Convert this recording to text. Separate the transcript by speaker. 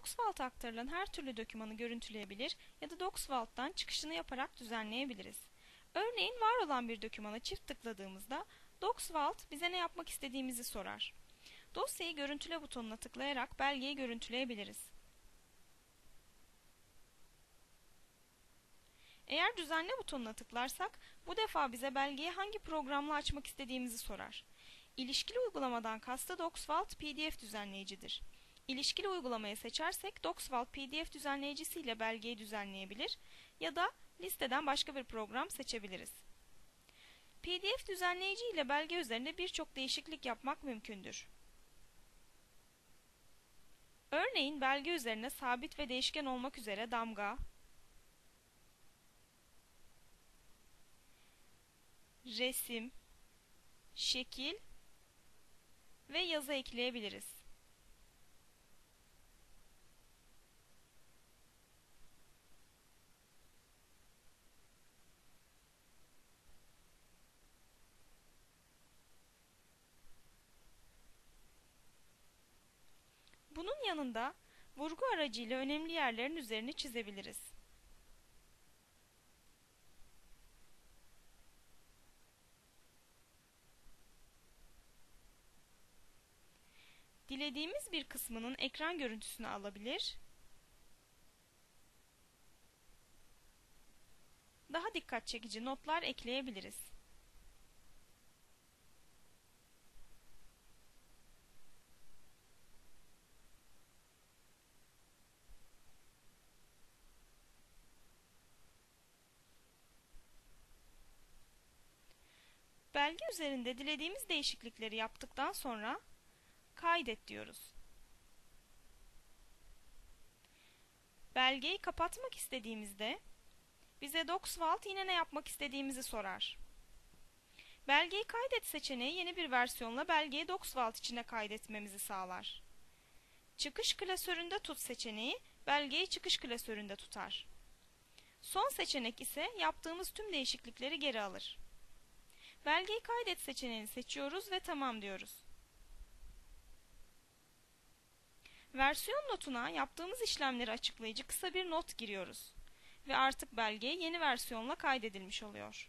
Speaker 1: DocsVault'a aktarılan her türlü dokümanı görüntüleyebilir ya da DocsVault'tan çıkışını yaparak düzenleyebiliriz. Örneğin var olan bir dokümana çift tıkladığımızda DocsVault bize ne yapmak istediğimizi sorar. Dosyayı görüntüle butonuna tıklayarak belgeyi görüntüleyebiliriz. Eğer düzenle butonuna tıklarsak bu defa bize belgeyi hangi programla açmak istediğimizi sorar. İlişkili uygulamadan kastı DocsVault PDF düzenleyicidir. İlişkili uygulamayı seçersek DocsVault PDF düzenleyicisi ile belgeyi düzenleyebilir ya da listeden başka bir program seçebiliriz. PDF düzenleyici ile belge üzerinde birçok değişiklik yapmak mümkündür. Örneğin belge üzerine sabit ve değişken olmak üzere damga, resim, şekil ve yazı ekleyebiliriz. Yanında vurgu aracıyla önemli yerlerin üzerini çizebiliriz. Dilediğimiz bir kısmının ekran görüntüsünü alabilir, daha dikkat çekici notlar ekleyebiliriz. Belge üzerinde dilediğimiz değişiklikleri yaptıktan sonra kaydet diyoruz. Belgeyi kapatmak istediğimizde bize DocsVault yine ne yapmak istediğimizi sorar. Belgeyi kaydet seçeneği yeni bir versiyonla belgeyi DocsVault içine kaydetmemizi sağlar. Çıkış klasöründe tut seçeneği belgeyi çıkış klasöründe tutar. Son seçenek ise yaptığımız tüm değişiklikleri geri alır. Belgeyi kaydet seçeneğini seçiyoruz ve tamam diyoruz. Versiyon notuna yaptığımız işlemleri açıklayıcı kısa bir not giriyoruz ve artık belge yeni versiyonla kaydedilmiş oluyor.